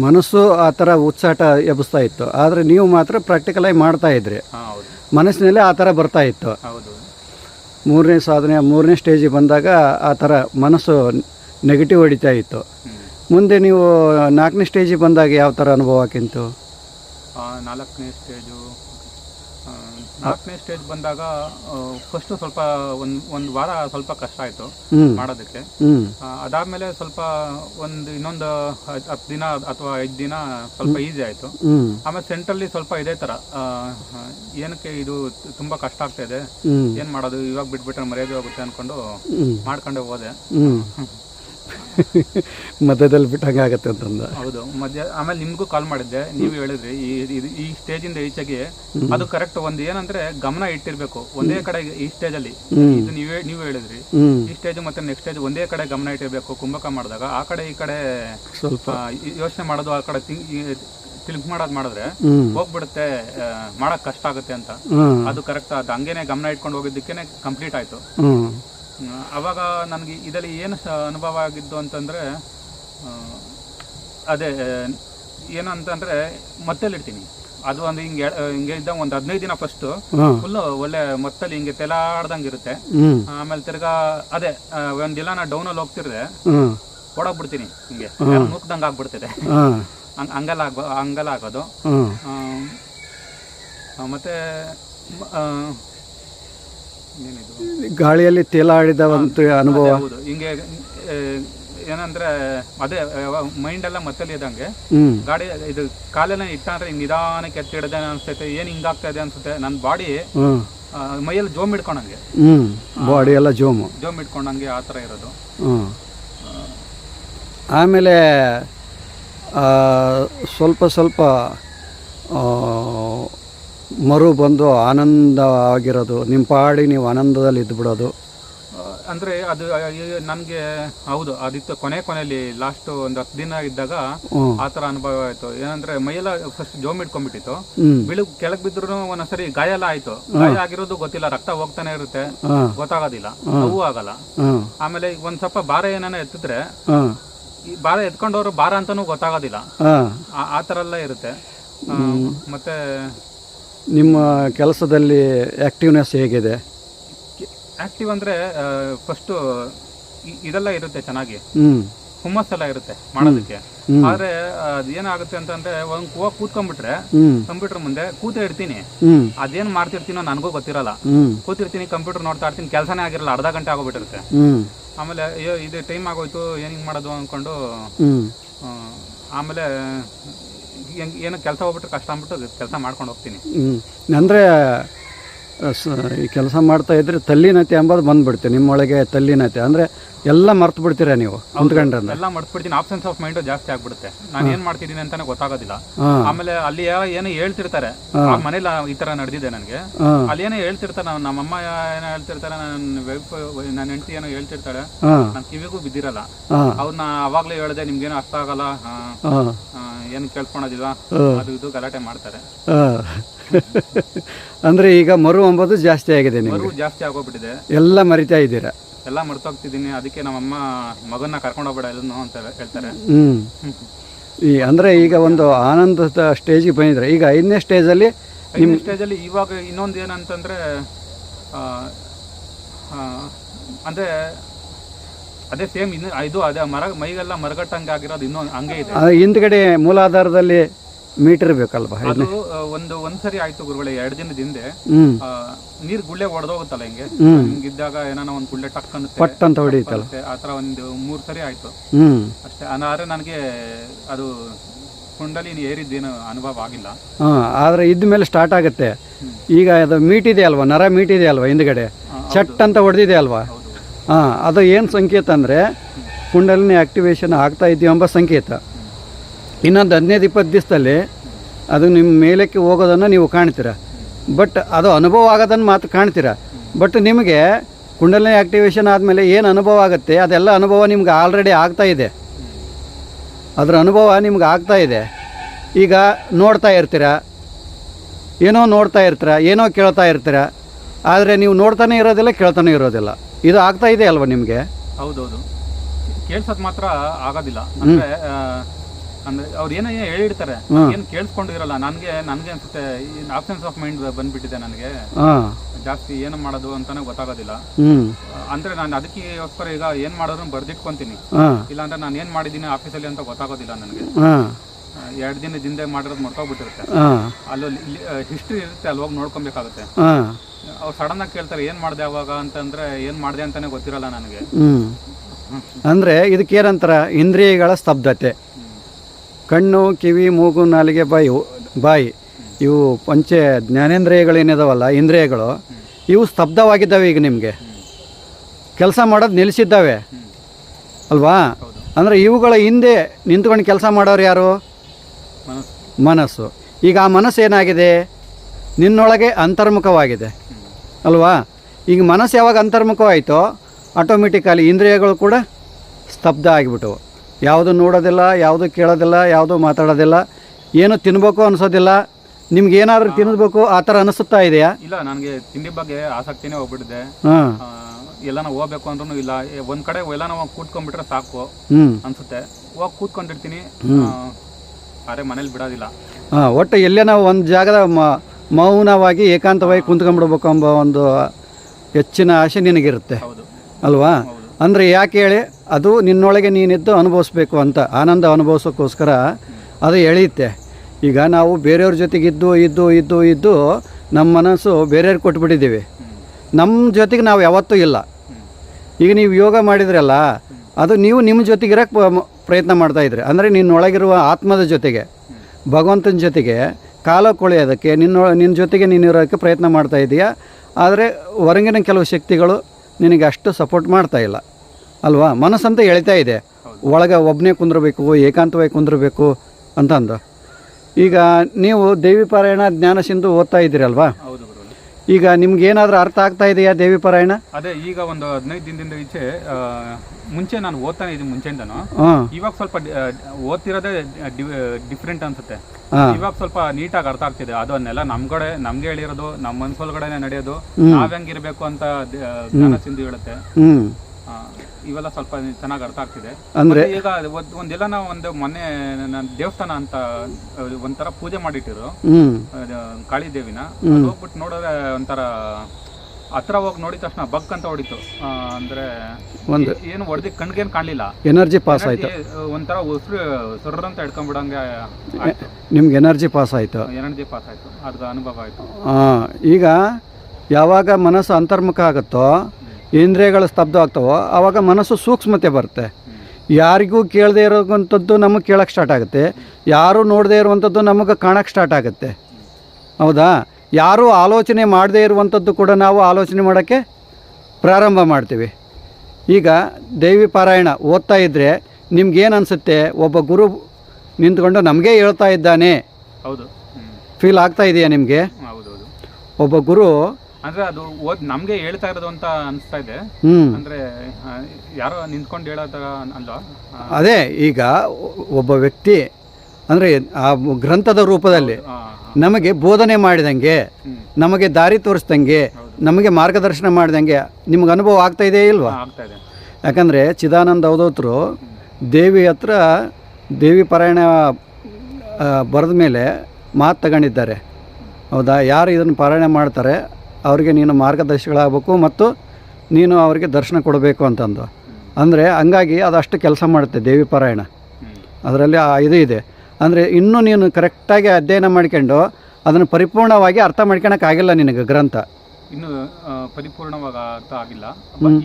ಮನಸ್ಸು ಆ ಥರ ಉತ್ಸಾಟ ಎಬ್ಬಿಸ್ತಾ ಇತ್ತು. ಆದರೆ ನೀವು ಮಾತ್ರ ಪ್ರಾಕ್ಟಿಕಲ್ ಆಗಿ ಮಾಡ್ತಾ ಇದ್ರಿ. ಮನಸ್ಸಿನಲ್ಲಿ ಆ ಥರ ಬರ್ತಾ ಇತ್ತು. ಹೌದು. ಮೂರನೇ ಸಾಧನೆ ಮೂರನೇ ಸ್ಟೇಜಿಗೆ ಬಂದಾಗ ಆ ಥರ ಮನಸ್ಸು ನೆಗೆಟಿವ್ ಹೊಡಿತಾ ಇತ್ತು. ಮುಂದೆ ನೀವು ನಾಲ್ಕನೇ ಸ್ಟೇಜಿಗೆ ಬಂದಾಗ ಯಾವ ಥರ ಅನುಭವ ಆಕಿಂತು? ಆ, ನಾಲ್ಕನೇ ಸ್ಟೇಜು ನಾಲ್ಕನೇ ಸ್ಟೇಜ್ ಬಂದಾಗ ಫಸ್ಟು ಸ್ವಲ್ಪ ಒಂದು ಒಂದು ವಾರ ಸ್ವಲ್ಪ ಕಷ್ಟ ಆಯಿತು ಮಾಡೋದಕ್ಕೆ. ಅದಾದಮೇಲೆ ಸ್ವಲ್ಪ ಒಂದು ಇನ್ನೊಂದು ಹತ್- ಹತ್ತು ದಿನ ಅಥವಾ ಐದು ದಿನ ಸ್ವಲ್ಪ ಈಸಿ ಆಯಿತು. ಆಮೇಲೆ ಸೆಂಟ್ರಲ್ಲಿ ಸ್ವಲ್ಪ ಇದೇ ಥರ ಏನಕ್ಕೆ ಇದು ತುಂಬ ಕಷ್ಟ ಆಗ್ತಾ ಇದೆ ಏನು ಮಾಡೋದು ಇವಾಗ ಬಿಟ್ಬಿಟ್ರೆ ಮರ್ಯಾದೆ ಹೋಗುತ್ತೆ ಅಂದ್ಕೊಂಡು ಮಾಡ್ಕೊಂಡೆ ಹೋದೆ. ಮಧ್ಯದಲ್ಲಿ ಬಿಟ್ಟಂಗೆ ಆಗತ್ತೆ ಅಂತಂದ. ಹೌದು ಮಧ್ಯ ಆಮೇಲೆ ನಿಮ್ಗೂ ಕಾಲ್ ಮಾಡಿದ್ದೆ ನೀವು ಹೇಳಿದ್ರಿ ಈ ಇದು- ಈ ಸ್ಟೇಜಿಂದ ಈಚೆಗೆ ಅದು ಕರೆಕ್ಟ್ ಒಂದು ಏನಂದ್ರೆ ಗಮನ ಇಟ್ಟಿರ್ಬೇಕು ಒಂದೇ ಕಡೆ ಈ ಸ್ಟೇಜಲ್ಲಿ ಇದು ನೀವೇ ನೀವು ಹೇಳಿದ್ರಿ. ಹ್ಞೂ ಈ ಸ್ಟೇಜ್ ಮತ್ತೆ ನೆಕ್ಸ್ಟ್ ಸ್ಟೇಜ್ ಒಂದೇ ಕಡೆ ಗಮನ ಇಟ್ಟಿರ್ಬೇಕು ಕುಂಭಕ ಮಾಡಿದಾಗ ಆ ಕಡೆ ಈ ಕಡೆ ಸ್ವಲ್ಪ. ಯೋಚನೆ ಮಾಡೋದು ಆ ಕಡೆ ತಿಂಕ್ ಮಾಡೋದು ಮಾಡಿದ್ರೆ ಹ್ಞೂ ಹೋಗ್ಬಿಡುತ್ತೆ ಆ, ಮಾಡಕ್ ಕಷ್ಟ ಆಗುತ್ತೆ ಅಂತ. ಅದು ಕರೆಕ್ಟ್ ಅದು ಹಂಗೇನೆ ಗಮನ ಇಟ್ಕೊಂಡು ಹೋಗಿದ್ದಕ್ಕೇನೆ ಕಂಪ್ಲೀಟ್ ಆಯ್ತು. ಹ್ಞೂ ಅವಾಗ ನನಗೆ ಇದರಲ್ಲಿ ಏನು ಅನುಭವ ಆಗಿದ್ದು ಅಂತಂದ್ರೆ ಅದೇ ಏನು ಅಂತಂದ್ರೆ ಮತ್ತಲ್ಲಿ ಇಡ್ತೀನಿ ಅದು ಒಂದು ಹಿಂಗೆ ಹಿಂಗೆ ಇದ್ದಾಗ ಒಂದು ಹದಿನೈದು ದಿನ ಫಸ್ಟು ಫುಲ್ಲು ಒಳ್ಳೆ ಮತ್ತಲ್ಲಿ ಹಿಂಗೆ ತೆಲಾಡ್ದಂಗೆ ಇರುತ್ತೆ ಆಮೇಲೆ ತಿರ್ಗಾ ಅದೇ ಒಂದಿಲ್ಲ ನಾ ಡೌನಲ್ಲಿ ಹೋಗ್ತಿರ್ದೆ. ಓಡೋಗ್ಬಿಡ್ತೀನಿ ಹಿಂಗೆ. ಮುಕ್ದಂಗೆ ಆಗ್ಬಿಡ್ತಿದೆ. ಹಂಗೆ ಹಂಗ್ ಹಂಗೆಲ್ಲ ಆಗ ಹಂಗೆಲ್ಲ ಆಗೋದು. ಮತ್ತೆ ಗಾಳಿಯಲ್ಲಿ ತೇಲಾಡಿದ ಒಂದು ಅನುಭವ. ಹೌದು. ಹಿಂಗೆ ಏನಂದ್ರೆ ಅದೇ ಮೈಂಡ್ ಎಲ್ಲ ಮತ್ತಲ್ಲಿ ಇದ್ದಂಗೆ. ಗಾಡಿ ಇದು ಕಾಲೆಲ್ಲ ಇಟ್ಟಂದ್ರೆ ಹಿಂಗ್ ನಿಧಾನಕ್ಕೆ ಎತ್ತಿಡದೆ ಅನ್ಸುತ್ತೆ ಏನ್ ಹಿಂಗಾಗ್ತಾ ಇದೆ ಅನ್ಸುತ್ತೆ. ನನ್ನ ಬಾಡಿ ಮೈಯಲ್ಲಿ ಜೋಮ್ ಇಟ್ಕೊಂಡಂಗೆ. ಬಾಡಿ ಎಲ್ಲ ಜೋಮ್. ಜೋಮ್ ಇಟ್ಕೊಂಡಂಗೆ ಆ ಥರ ಇರೋದು. ಆಮೇಲೆ ಸ್ವಲ್ಪ ಸ್ವಲ್ಪ ಮರು ಬಂದು ಆನಂದ ಆಗಿರೋದು ನಿಮ್ಮ ಪಾಡಿ ನೀವು ಆನಂದದಲ್ಲಿ ಇದ್ದುಬಿಡೋದು ಬಿಡೋದು ಅಂದ್ರೆ ಅದು ನನಗೆ ಹೌದು ಅದಿತ್ತು ಕೊನೆ ಕೊನೆಯಲ್ಲಿ ಲಾಸ್ಟ್ ಒಂದು ಹತ್ತು ದಿನ ಇದ್ದಾಗ ಆ ಥರ ಅನುಭವ ಆಯಿತು. ಏನಂದ್ರೆ ಮೈಯೆಲ್ಲ ಫಸ್ಟ್ ಜೋಮ್ ಇಟ್ಕೊಂಡ್ಬಿಟ್ಟಿತ್ತು. ಬಿಟ್ಟಿತ್ತು ಬಿಳು ಕೆಳಗ್ ಬಿದ್ರು ಒಂದೊಂದ್ಸರಿ ಗಾಯ ಎಲ್ಲ ಆಯಿತು. ಗಾಯ ಆಗಿರೋದು ಗೊತ್ತಿಲ್ಲ ರಕ್ತ ಹೋಗ್ತಾನೆ ಇರುತ್ತೆ. ಗೊತ್ತಾಗೋದಿಲ್ಲ. ನೋವು ಆಗಲ್ಲ. ಆಮೇಲೆ ಈಗ ಒಂದ್ ಸ್ವಲ್ಪ ಭಾರ ಏನಾನ ಎತ್ತಿದ್ರೆ ಈ ಭಾರ ಎತ್ಕೊಂಡವ್ರು ಭಾರ ಅಂತಾನೂ ಗೊತ್ತಾಗೋದಿಲ್ಲ. ಆ- ಥರ ಎಲ್ಲ ಇರುತ್ತೆ. ಮತ್ತೆ ನಿಮ್ಮ ಕೆಲಸದಲ್ಲಿ ಆ್ಯಕ್ಟಿವ್ನೆಸ್ ಹೇಗಿದೆ? ಆಕ್ಟಿವ್ ಅಂದ್ರೆ ಫಸ್ಟ್ ಇದೆಲ್ಲ ಇರುತ್ತೆ ಚೆನ್ನಾಗಿ. ಹುಮ್ಮಸ್ ಎಲ್ಲ ಇರುತ್ತೆ ಮಾಡೋದಕ್ಕೆ. ಆದ್ರೆ ಅದ್ ಏನಾಗುತ್ತೆ ಅಂತಂದ್ರೆ ಒಂದ್ ಹೋಗಿ ಕೂತ್ಕೊಂಡ್ಬಿಟ್ರೆ ಕಂಪ್ಯೂಟರ್ ಮುಂದೆ ಕೂತೇ ಇರ್ತೀನಿ ಅದೇನ್ ಮಾಡ್ತಿರ್ತೀನೋ ನನಗೂ ಗೊತ್ತಿರಲ್ಲ. ಕೂತಿರ್ತೀನಿ ಕಂಪ್ಯೂಟರ್ ನೋಡ್ತಾ ಇರ್ತೀನಿ ಕೆಲಸನೇ ಆಗಿರಲ್ಲ ಅರ್ಧ ಗಂಟೆ ಆಗೋಗ್ಬಿಟ್ಟಿರುತ್ತೆ. ಆಮೇಲೆ ಅಯ್ಯೋ ಇದು ಟೈಮ್ ಆಗೋಯ್ತು ಏನ್ ಹಿಂಗ್ ಮಾಡೋದು ಅನ್ಕೊಂಡು ಆಮೇಲೆ ಹೆಂಗ್- ಏನೋ ಕೆಲಸ ಹೋಗ್ಬಿಟ್ರೆ ಕಷ್ಟ ಅಂದ್ಬಿಟ್ಟು ಕೆಲಸ ಮಾಡ್ಕೊಂಡು ಹೋಗ್ತೀನಿ. ಹ್ಞೂ ಈ ಕೆಲಸ ಮಾಡ್ತಾ ಇದ್ರೆ ತಲ್ಲಿನತೆ ಎಂಬುದು ಬಂದ್ಬಿಡುತ್ತೆ ನಿಮ್ಮೊಳಗೆ ತಲ್ಲಿನತೆ. ಅಂದ್ರೆ ಎಲ್ಲ ಮರ್ತು ಬಿಡ್ತೀರಾ ನೀವು ಎಲ್ಲಾ ಎಲ್ಲ ಮರ್ತ್ಬಿಡ್ತೀನಿ ಆಪ್ಷನ್ಸ್ ಆಫ್ ಮೈಂಡ್ ಜಾಸ್ತಿ ಆಗ್ಬಿಡುತ್ತೆ. ನಾನು ಏನ್ ಮಾಡ್ತಿದ್ದೀನಿ ಅಂತಾನೆ ಗೊತ್ತಾಗೋದಿಲ್ಲ. ಆಮೇಲೆ ಅಲ್ಲಿ ಏನೋ ಹೇಳ್ತಿರ್ತಾರೆ. ಆ ಮನೇಲಿ ಈ ತರ ನಡೆದಿದೆ ನನಗೆ. ಅಲ್ಲಿ ಏನೋ ಹೇಳ್ತಿರ್ತಾರೆ ನಮ್ಮ ಅಮ್ಮ ಏನೋ ಹೇಳ್ತಿರ್ತಾರೆ ನನ್ನ ವೈಫ್ ನನ್ನ ಹೆಂಡತಿ ಏನೋ ಹೇಳ್ತಿರ್ತಾಳೆ ನಾನು ನನ್ನ ಕಿವಿಗೂ ಬಿದ್ದಿರಲ್ಲ. ಅವ್ರನ್ನ ಅವಾಗ್ಲೇ ಹೇಳ್ದೆ ನಿಮ್ಗೇನು ಅರ್ಥ ಆಗಲ್ಲ. ಏನು ಕೇಳ್ಕೊಳೋದಿಲ್ಲ. ಅದು ಇದು ಗಲಾಟೆ ಮಾಡ್ತಾರೆ. ಅಂದರೆ ಈಗ ಮರು ಅಂಬೋದು ಜಾಸ್ತಿ ಆಗಿದೆ ನಿಮಗೆ? ಜಾಸ್ತಿ ಆಗೋಗ್ಬಿಟ್ಟಿದೆ. ಎಲ್ಲ ಮರಿತಾ ಇದ್ದೀರಾ? ಎಲ್ಲ ಮರ್ತೋಗ್ತಿದ್ದೀನಿ. ಅದಕ್ಕೆ ನಮ್ಮಮ್ಮ ಮಗನ್ನ ಕರ್ಕೊಂಡು ಹೋಗ್ಬೇಡ ಅಂತ ಹೇಳ್ತಾರೆ. ಹ್ಞೂ ಈ ಅಂದರೆ ಈಗ ಒಂದು ಆನಂದದ ಸ್ಟೇಜಿಗೆ ಬಂದಿದ್ರೆ ಈಗ ಐದನೇ ಸ್ಟೇಜಲ್ಲಿ ನಿಮ್ಮ ಸ್ಟೇಜಲ್ಲಿ ಇವಾಗ ಇನ್ನೊಂದು ಏನಂತಂದ್ರೆ ಅಂದ್ರೆ ಅದೇ ಸೇಮ್ ಇನ್ನು ಇದು ಅದೇ ಮರ ಮೈಗೆಲ್ಲ ಮರಗಟ್ಟಂಗೆ ಆಗಿರೋದು ಇನ್ನೊಂದು ಹಂಗೆ ಇದೆ. ಹಿಂದ್ಗಡೆ ಮೂಲಾಧಾರದಲ್ಲಿ ಮೀಟರ್ ಬೇಕಲ್ವಾ? ಅದು ಆ, ಒಂದು ಒಂದ್ಸರಿ ಆಯ್ತು ಗುರುಗಳೇ ಎರಡು ದಿನದ ಹಿಂದೆ ಆ, ನೀರ್ ಗುಳ್ಳೆ ಒಡೆದೋಗುತ್ತಲ್ಲ ಹಿಂಗೆ? ಇದ್ದಾಗ ಹಿಂಗಿದ್ದಾಗ ಏನಾನ ಒಂದ್ ಗುಳ್ಳೆ ಟಕ್ ಅನ್ನುತ್ತೆ ಪಟ್ ಅಂತ ಹೊಡಿತಲ್ಲ ಬರುತ್ತೆ. ಆ ತರ ಒಂದು ಮೂರ್ ಸರಿ ಆಯ್ತು. ಅಷ್ಟೇ ಆದ್ರೆ ನನಗೆ ಅದು ಕುಂಡಲಿ ಏರಿದ್ದೇನು ಅನುಭವ ಆಗಿಲ್ಲ. ಹಾಂ ಆದ್ರೆ ಇದ್ದ ಮೇಲೆ ಸ್ಟಾರ್ಟ್ ಆಗುತ್ತೆ. ಈಗ ಅದು ಮೀಟ್ ಇದೆ ಅಲ್ವಾ? ನರ ಮೀಟ್ ಇದೆ ಅಲ್ವಾ ಹಿಂದ್ಗಡೆ? ಚಟ್ ಅಂತ ಹೊಡೆದಿದೆ ಅಲ್ವಾ? ಹಾಂ ಅದು ಏನು ಸಂಕೇತ ಅಂದ್ರೆ ಕುಂಡಲಿನಿ ಆಕ್ಟಿವೇಶನ್ ಆಗ್ತಾ ಇದೆಯೋ ಎಂಬ ಸಂಕೇತ. ಇನ್ನೊಂದು ಹದಿನೈದು ಇಪ್ಪತ್ತು ದಿವಸದಲ್ಲಿ ಅದು ನಿಮ್ಮ ಮೇಲಕ್ಕೆ ಹೋಗೋದನ್ನು ನೀವು ಕಾಣ್ತೀರ. ಬಟ್ ಅದು ಅನುಭವ ಆಗೋದನ್ನು ಮಾತ್ರ ಕಾಣ್ತೀರ. ಬಟ್ ನಿಮಗೆ ಕುಂಡಲಿನಿ ಆ್ಯಕ್ಟಿವೇಶನ್ ಆದಮೇಲೆ ಏನು ಅನುಭವ ಆಗುತ್ತೆ ಅದೆಲ್ಲ ಅನುಭವ ನಿಮ್ಗೆ ಆಲ್ರೆಡಿ ಆಗ್ತಾ ಇದೆ. ಅದರ ಅನುಭವ ನಿಮ್ಗೆ ಆಗ್ತಾ ಇದೆ. ಈಗ ನೋಡ್ತಾ ಇರ್ತೀರ ಏನೋ ನೋಡ್ತಾ ಇರ್ತೀರ ಏನೋ ಕೇಳ್ತಾ ಇರ್ತೀರ ಆದರೆ ನೀವು ನೋಡ್ತಾನೆ ಇರೋದಿಲ್ಲ ಕೇಳ್ತಾನೆ ಇರೋದಿಲ್ಲ. ಇದು ಆಗ್ತಾ ಇದೆ ಅಲ್ವಾ ನಿಮಗೆ? ಹೌದೌದು. ಕೇಳ್ಸೋದು ಮಾತ್ರ ಆಗೋದಿಲ್ಲ. ಅಂದರೆ ಅಂದ್ರೆ ಅವ್ರು ಏನೋ ಹೇಳಿರ್ತಾರೆ. ಏನು ಕೇಳಿಸ್ಕೊಂಡಿರಲ್ಲ ನನಗೆ ನನಗೆ ಅನ್ಸುತ್ತೆ ಆಪ್ಷನ್ಸ್ ಆಫ್ ಮೈಂಡ್ ಬಂದ್ಬಿಟ್ಟಿದೆ ನನಗೆ. ಜಾಸ್ತಿ ಏನು ಮಾಡೋದು ಅಂತಾನೆ ಗೊತ್ತಾಗೋದಿಲ್ಲ. ಅಂದ್ರೆ ನಾನು ಅದಕ್ಕೋಸ್ಕರ ಈಗ ಏನ್ ಮಾಡೋದ್ರು ಬರ್ದಿಟ್ಕೊಂತೀನಿ. ಇಲ್ಲ ಇಲ್ಲಾಂದ್ರೆ ನಾನು ಏನು ಮಾಡಿದ್ದೀನಿ ಆಫೀಸಲ್ಲಿ ಅಂತ ಗೊತ್ತಾಗೋದಿಲ್ಲ ನನಗೆ. ಎರಡ್ ದಿನದ ಹಿಂದೆ ಮಾಡಿರೋದು ಮರ್ತೋಗ್ಬಿಟ್ಟಿರುತ್ತೆ ಅಲ್ಲಲ್ಲಿ ಅಲ್ಲಿ ಹಿಸ್ಟ್ರಿ ಇರುತ್ತೆ ಅಲ್ಲಿ ಹೋಗಿ ನೋಡ್ಕೊಬೇಕಾಗುತ್ತೆ ಅವ್ರು ಸಡನ್ ಆಗಿ ಕೇಳ್ತಾರೆ ಏನ್ ಮಾಡಿದೆ ಅವಾಗ ಅಂತಂದ್ರೆ ಏನ್ ಮಾಡಿದೆ ಅಂತಾನೆ ಗೊತ್ತಿರಲ್ಲ ನನಗೆ. ಅಂದ್ರೆ ಅಂದರೆ ಇದಕ್ಕೇನಂತಾರ ಇಂದ್ರಿಯಗಳ ಸ್ತಬ್ಧತೆ. ಕಣ್ಣು, ಕಿವಿ, ಮೂಗು, ನಾಲಿಗೆ, ಬಾಯಿ ಬಾಯಿ, ಇವು ಪಂಚ ಜ್ಞಾನೇಂದ್ರಿಯಗಳೇನಿದಾವಲ್ಲ, ಇಂದ್ರಿಯಗಳು, ಇವು ಸ್ತಬ್ಧವಾಗಿದ್ದಾವೆ ಈಗ ನಿಮಗೆ. ಕೆಲಸ ಮಾಡೋದು ನಿಲ್ಲಿಸಿದ್ದಾವೆ ಅಲ್ವಾ? ಅಂದರೆ ಇವುಗಳ ಹಿಂದೆ ನಿಂತ್ಕೊಂಡು ಕೆಲಸ ಮಾಡೋರು ಯಾರು? ಮನಸ್ಸು. ಈಗ ಆ ಮನಸ್ಸು ಏನಾಗಿದೆ? ನಿನ್ನೊಳಗೆ ಅಂತರ್ಮುಖವಾಗಿದೆ. ಅಲ್ವಾ? ಈಗ ಮನಸ್ಸು ಯಾವಾಗ ಅಂತರ್ಮುಖವಾಯಿತೋ ಆಟೋಮೆಟಿಕಲಿ ಇಂದ್ರಿಯಗಳು ಕೂಡ ಸ್ತಬ್ಧ ಆಗಿಬಿಟ್ಟವು. ಯಾವುದು ನೋಡೋದಿಲ್ಲ ಯಾವುದು ಕೇಳೋದಿಲ್ಲ ಯಾವುದು ಮಾತಾಡೋದಿಲ್ಲ ಏನು ತಿನ್ನಬೇಕು ಅನಿಸೋದಿಲ್ಲ. ನಿಮ್ಗೆ ಏನಾದ್ರು ತಿನ್ನಬೇಕು ಆ ಥರ ಅನಿಸುತ್ತಾ ಇದೆಯಾ? ಇಲ್ಲ ನನಗೆ ತಿಂಡಿ ಬಗ್ಗೆ ಆಸಕ್ತಿನೇ ಹೋಗ್ಬಿಟ್ಟಿದೆ. ಹಾಂ. ಎಲ್ಲಾನ ಹೋಗ್ಬೇಕು ಅಂದ್ರೂ ಇಲ್ಲ. ಒಂದ್ ಕಡೆ ಎಲ್ಲಾನ ಹೋಗಿ ಕೂತ್ಕೊಂಡ್ಬಿಟ್ರೆ ಸಾಕು ಹ್ಞೂ ಅನ್ಸುತ್ತೆ. ಹೋಗಿ ಕೂತ್ಕೊಂಡಿರ್ತೀನಿ. ಅರೆ ಮನೇಲಿ ಬಿಡೋದಿಲ್ಲ. ಹಾಂ ಒಟ್ಟು ಎಲ್ಲೇ ನಾವು ಒಂದು ಜಾಗದ ಮ- ಮೌನವಾಗಿ ಏಕಾಂತವಾಗಿ ಕುಂತ್ಕೊಂಡ್ಬಿಡ್ಬೇಕು ಎಂಬ ಒಂದು ಹೆಚ್ಚಿನ ಆಸೆ ನಿನಗಿರುತ್ತೆ. ಹೌದು. ಅಲ್ವಾ? ಅಂದರೆ ಯಾಕೆ ಹೇಳಿ? ಅದು ನಿನ್ನೊಳಗೆ ನೀನಿದ್ದು ಅನುಭವಿಸ್ಬೇಕು ಅಂತ, ಆನಂದ ಅನುಭವಿಸೋಕ್ಕೋಸ್ಕರ ಅದು ಎಳೆಯುತ್ತೆ. ಈಗ ನಾವು ಬೇರೆಯವ್ರ ಜೊತೆಗೆ ಇದ್ದು ಇದ್ದು ಇದ್ದು ಇದ್ದು ನಮ್ಮ ಮನಸ್ಸು ಬೇರೆಯವ್ರಿಗೆ ಕೊಟ್ಬಿಟ್ಟಿದ್ದೀವಿ. ನಮ್ಮ ಜೊತೆಗೆ ನಾವು ಯಾವತ್ತೂ ಇಲ್ಲ. ಈಗ ನೀವು ಯೋಗ ಮಾಡಿದ್ರಲ್ಲ, ಅದು ನೀವು ನಿಮ್ಮ ಜೊತೆಗಿರೋಕ್ಕೆ ಪ್ರಯತ್ನ ಮಾಡ್ತಾಯಿದ್ರಿ ಅಂದರೆ ನಿನ್ನೊಳಗಿರುವ ಆತ್ಮದ ಜೊತೆಗೆ, ಭಗವಂತನ ಜೊತೆಗೆ ಕಾಲ ಕೊಳೆಯೋದಕ್ಕೆ, ನಿನ್ನ ನಿನ್ನ ಜೊತೆಗೆ ನೀನು ಇರೋಕ್ಕೆ ಪ್ರಯತ್ನ ಮಾಡ್ತಾ ಆದರೆ ಹೊರಗಿನ ಕೆಲವು ಶಕ್ತಿಗಳು ನಿನಗೆ ಅಷ್ಟು ಸಪೋರ್ಟ್ ಮಾಡ್ತಾ ಇಲ್ಲ. ಅಲ್ವಾ? ಮನಸ್ಸಂತ ಎಳಿತಾ ಇದೆ. ಒಳಗೆ ಒಬ್ಬನೇ ಕುಂದ್ರಬೇಕು ಏಕಾಂತವಾಗಿ ಕುಂದ್ರಬೇಕು ಅಂತಂದು ಈಗ ನೀವು ದೇವಿ ಪಾರಾಯಣ ಜ್ಞಾನ ಸಿಂಧು ಓದ್ತಾ ಇದ್ದೀರಿ ಅಲ್ವಾ. ಈಗ ನಿಮ್ಗೆ ಏನಾದರೂ ಅರ್ಥ ಆಗ್ತಾ ಇದೆಯಾ ದೇವಿ ಪಾರಾಯಣ ಅದೇ ಈಗ ಒಂದು ಹದಿನೈದು ದಿನದಿಂದ ಈಚೆ ಮುಂಚೆ ನಾನು ಓದ್ತಾನೆ ಇದ್ದೀನಿ ಮುಂಚೆಯಿಂದನು. ಹಾಂ. ಇವಾಗ ಸ್ವಲ್ಪ ಓದ್ತಿರೋದೇ ಡಿಫ್ರೆಂಟ್ ಅನ್ಸುತ್ತೆ. ಇವಾಗ ಸ್ವಲ್ಪ ನೀಟಾಗಿ ಅರ್ಥ ಆಗ್ತಿದೆ. ಅದನ್ನೆಲ್ಲ ನಮ್ ಕಡೆ ನಮ್ಗೆ ಹೇಳಿರೋದು ನಮ್ಮ ಮನ್ಸೊಳಗಡೆನೆ ನಡೆಯೋದು. ನಾವ್ ಹೆಂಗಿರ್ಬೇಕು ಅಂತ ಜ್ಞಾನ ಸಿಂಧು ಹೇಳುತ್ತೆ. ಇವೆಲ್ಲ ಸ್ವಲ್ಪ ಚೆನ್ನಾಗಿ ಅರ್ಥ ಆಗ್ತಿದೆ. ಅಂದ್ರೆ? ಈಗ ಒಂದ್- ಒಂದೆಲ್ಲ ನಾವು ಒಂದು ಮೊನ್ನೆ ದೇವಸ್ಥಾನ ಅಂತ ಒಂಥರ ಪೂಜೆ ಮಾಡಿಟ್ಟಿರು. ಕಾಳಿ ದೇವಿನ. ಹೋಗ್ಬಿಟ್ಟು ನೋಡಿದ್ರೆ ಒಂಥರ ಹತ್ರ ಹೋಗಿ ನೋಡಿದ ತಕ್ಷಣ ಬಗ್ ಅಂತ ಹೊಡಿತು. ಅಂದ್ರೆ ಒಂದು ಏನು ಹೊಡೆದಿ ಕಣ್ಗೇನು ಕಾಣಲಿಲ್ಲ. ಎನರ್ಜಿ ಪಾಸ್ ಆಯ್ತು. ಒಂಥರ ಉಸಿರು ಸುರ್ರಂತ ಹಿಡ್ಕೊಂಡ್ಬಿಡಂಗೆ ಆಯ್ತು. ನಿಮ್ಗೆ ಎನರ್ಜಿ ಪಾಸ್ ಆಯ್ತು. ಎನರ್ಜಿ ಪಾಸ್ ಆಯ್ತು. ಅದ್ರ ಅನುಭವ ಆಯ್ತು. ಈಗ ಯಾವಾಗ ಮನಸ್ಸು ಅಂತರ್ಮುಖ ಆಗುತ್ತೋ ಇಂದ್ರಿಯಗಳು ಸ್ತಬ್ಧ ಆಗ್ತವೋ ಆವಾಗ ಮನಸ್ಸು ಸೂಕ್ಷ್ಮತೆ ಬರುತ್ತೆ. ಯಾರಿಗೂ ಕೇಳದೇ ಇರೋವಂಥದ್ದು ನಮಗೆ ಕೇಳೋಕ್ಕೆ ಸ್ಟಾರ್ಟ್ ಆಗುತ್ತೆ. ಯಾರೂ ನೋಡದೇ ಇರುವಂಥದ್ದು ನಮಗೆ ಕಾಣಕ್ಕೆ ಸ್ಟಾರ್ಟ್ ಆಗುತ್ತೆ. ಹೌದಾ? ಯಾರೂ ಆಲೋಚನೆ ಮಾಡದೇ ಇರುವಂಥದ್ದು ಕೂಡ ನಾವು ಆಲೋಚನೆ ಮಾಡೋಕ್ಕೆ ಪ್ರಾರಂಭ ಮಾಡ್ತೀವಿ. ಈಗ ದೇವಿ ಪಾರಾಯಣ ಓದ್ತಾ ಇದ್ದರೆ ನಿಮ್ಗೇನು ಅನಿಸುತ್ತೆ? ಒಬ್ಬ ಗುರು ನಿಂತ್ಕೊಂಡು ನಮಗೇ ಹೇಳ್ತಾ ಇದ್ದಾನೆ. ಹೌದು. ಫೀಲ್ ಆಗ್ತಾ ಇದೆಯಾ ನಿಮಗೆ? ಒಬ್ಬ ಗುರು ಅಂದ್ರೆ ಅದು ಓದ್ ನಮ್ಗೆ ಹೇಳ್ತಾ ಇರೋದು ಅಂತ ಅನಿಸ್ತಾ ಇದೆ. ಅಂದ್ರೆ ಆ, ಯಾರೋ ನಿಂತ್ಕೊಂಡು ಹೇಳೋ ಅಲ್ಲ ಅದೇ ಈಗ ಒಬ್ಬ ವ್ಯಕ್ತಿ ಅಂದರೆ ಆ ಗ್ರಂಥದ ರೂಪದಲ್ಲಿ ಆ, ನಮಗೆ ಬೋಧನೆ ಮಾಡಿದಂಗೆ ನಮಗೆ ದಾರಿ ತೋರಿಸ್ದಂಗೆ ನಮಗೆ ಮಾರ್ಗದರ್ಶನ ಮಾಡಿದಂಗೆ ನಿಮ್ಗೆ ಅನುಭವ ಆಗ್ತಾ ಇದೆಯಾ ಇಲ್ವಾ? ಆಗ್ತಾ ಇದೆ. ಯಾಕಂದರೆ ಚಿದಾನಂದ ಅವಧೂತರು ದೇವಿ ಹತ್ರ ದೇವಿ ಪಾರಾಯಣ ಬರೆದ ಮೇಲೆ ಮಾತು ತಗೊಂಡಿದ್ದಾರೆ. ಹೌದಾ? ಯಾರು ಇದನ್ನು ಪಾರಾಯಣ ಮಾಡ್ತಾರೆ? ಅವರಿಗೆ ನೀನು ಮಾರ್ಗದರ್ಶಿಗಳಾಗಬೇಕು ಮತ್ತು ನೀನು ಅವರಿಗೆ ದರ್ಶನ ಕೊಡಬೇಕು ಅಂತಂದು. ಅಂದರೆ ಹಂಗಾಗಿ ಅದಷ್ಟು ಕೆಲಸ ಮಾಡುತ್ತೆ ದೇವಿ ಪಾರಾಯಣ. ಅದರಲ್ಲಿ ಆ ಇದು ಇದೆ. ಅಂದರೆ ಇನ್ನೂ ನೀನು ಕರೆಕ್ಟಾಗಿ ಅಧ್ಯಯನ ಮಾಡ್ಕೊಂಡು ಅದನ್ನು ಪರಿಪೂರ್ಣವಾಗಿ ಅರ್ಥ ಮಾಡ್ಕೊಳಕ್ಕಾಗಿಲ್ಲ ನಿನಗೆ ಗ್ರಂಥ. ಇನ್ನು ಪರಿಪೂರ್ಣವಾಗಿ ಅರ್ಥ ಆಗಿಲ್ಲ.